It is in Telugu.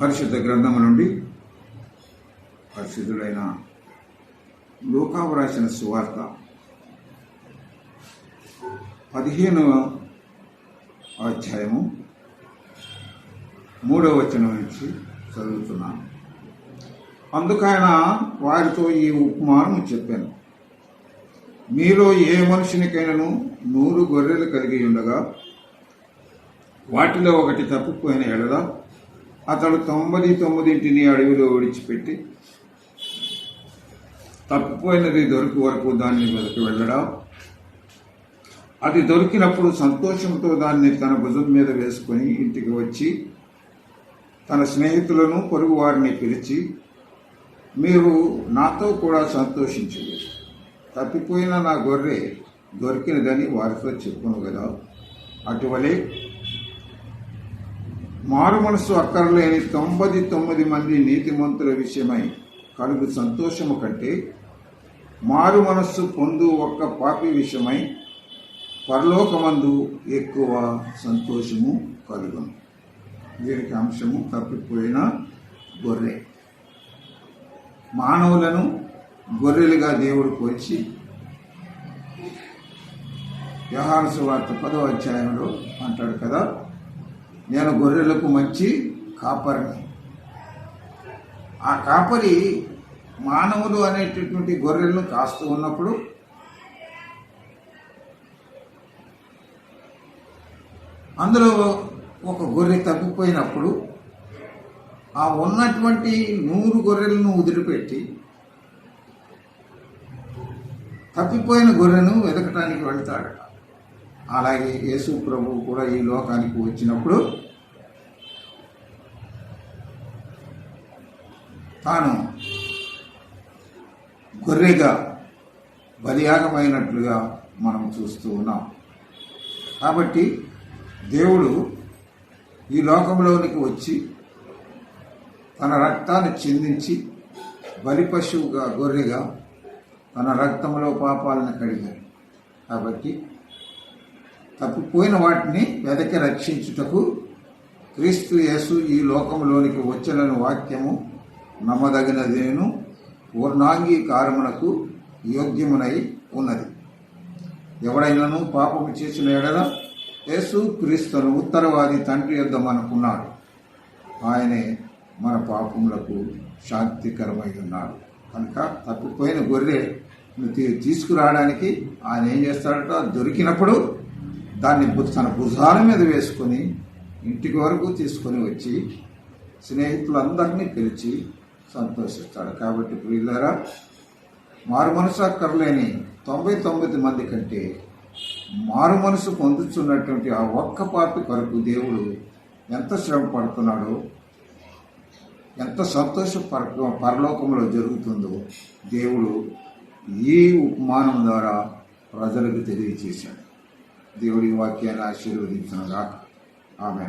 పరిశుద్ధ గ్రంథము నుండి పరిశుద్ధుడైన లోకావు రాసిన సువార్త పదిహేనవ అధ్యాయము మూడవ వచనం నుంచి చదువుతున్నాను. అందుకైన వారితో ఈ ఉపమానం చెప్పాను. మీలో ఏ మనుషునికైనాను నూరు గొర్రెలు కలిగి ఉండగా వాటిలో ఒకటి తప్పిపోయిన ఎడల అతడు తొంభై తొమ్మిదింటిని అడవిలో విడిచిపెట్టి తప్పిపోయినది దొరికి వరకు దాన్ని వెతకి వెళ్ళడం. అది దొరికినప్పుడు సంతోషంతో దాన్ని తన భుజం మీద వేసుకొని ఇంటికి వచ్చి తన స్నేహితులను పొరుగు వారిని పిలిచి మీరు నాతో కూడా సంతోషించలేదు తప్పిపోయిన నా గొర్రె దొరికినదని వారితో చెప్పును కదా. అటువలే మారు మనసు అక్కర్లేని తొంభై తొమ్మిది మంది నీతిమంతుల విషయమై కలుగు సంతోషము కంటే మారు మనస్సు పొందు ఒక్క పాపి విషయమై పరలోకమందు ఎక్కువ సంతోషము కలుగును. దీనికి అంశము తప్పిపోయిన గొర్రె. మానవులను గొర్రెలుగా దేవుడు పోల్చి వ్యవహార సువార్త పదో అధ్యాయంలో అంటాడు కదా నేను గొర్రెలకు మంచి కాపరిని. ఆ కాపరి మానవులు అనేటటువంటి గొర్రెలను కాస్తూ ఉన్నప్పుడు అందులో ఒక గొర్రె తప్పిపోయినప్పుడు ఆ ఉన్నటువంటి నూరు గొర్రెలను వదిలిపెట్టి తప్పిపోయిన గొర్రెను వెతకటానికి వెళ్తాడట. అలాగే యేసు ప్రభు కూడా ఈ లోకానికి వచ్చినప్పుడు తాను గొర్రెగా బలియాగమైనట్లుగా మనం చూస్తూ ఉన్నాం. కాబట్టి దేవుడు ఈ లోకంలోనికి వచ్చి తన రక్తాన్ని చిందించి బలిపశువుగా గొర్రెగా తన రక్తంలో పాపాలను కడిగాడు. కాబట్టి తప్పిపోయిన వాటిని వెదకి రక్షించుటకు క్రీస్తు యేసు ఈ లోకంలోనికి వచ్చిన వాక్యము నమ్మదగినదేను. పూర్ణాంగీకారమునకు యోగ్యమునై ఉన్నది. ఎవడైనాను పాపము చేసిన ఎడల యేసు క్రీస్తును ఉత్తరవాది తండ్రి యొద్దమనుకున్నాడు ఆయనే మన పాపములకు శాంతికరమై ఉన్నాడు. కనుక తప్పిపోయిన గొర్రె తీసుకురావడానికి ఆయన ఏం చేస్తాడట? దొరికినప్పుడు దాన్ని తన భుజాల మీద వేసుకొని ఇంటికి వరకు తీసుకొని వచ్చి స్నేహితులందరినీ పిలిచి సంతోషిస్తాడు. కాబట్టి ప్రియులారా మారు మనసు అక్కర్లేని తొంభై తొమ్మిది మంది కంటే మారు మనసు పొందుతున్నటువంటి ఆ ఒక్క పాపి కొరకు దేవుడు ఎంత శ్రమ పడుతున్నాడో ఎంత సంతోష పర పరలోకంలో జరుగుతుందో దేవుడు ఈ ఉపమానం ద్వారా ప్రజలకు తెలియజేశాడు. దేవుడి వాక్యాన్ని ఆశీర్వదించిన ఆమె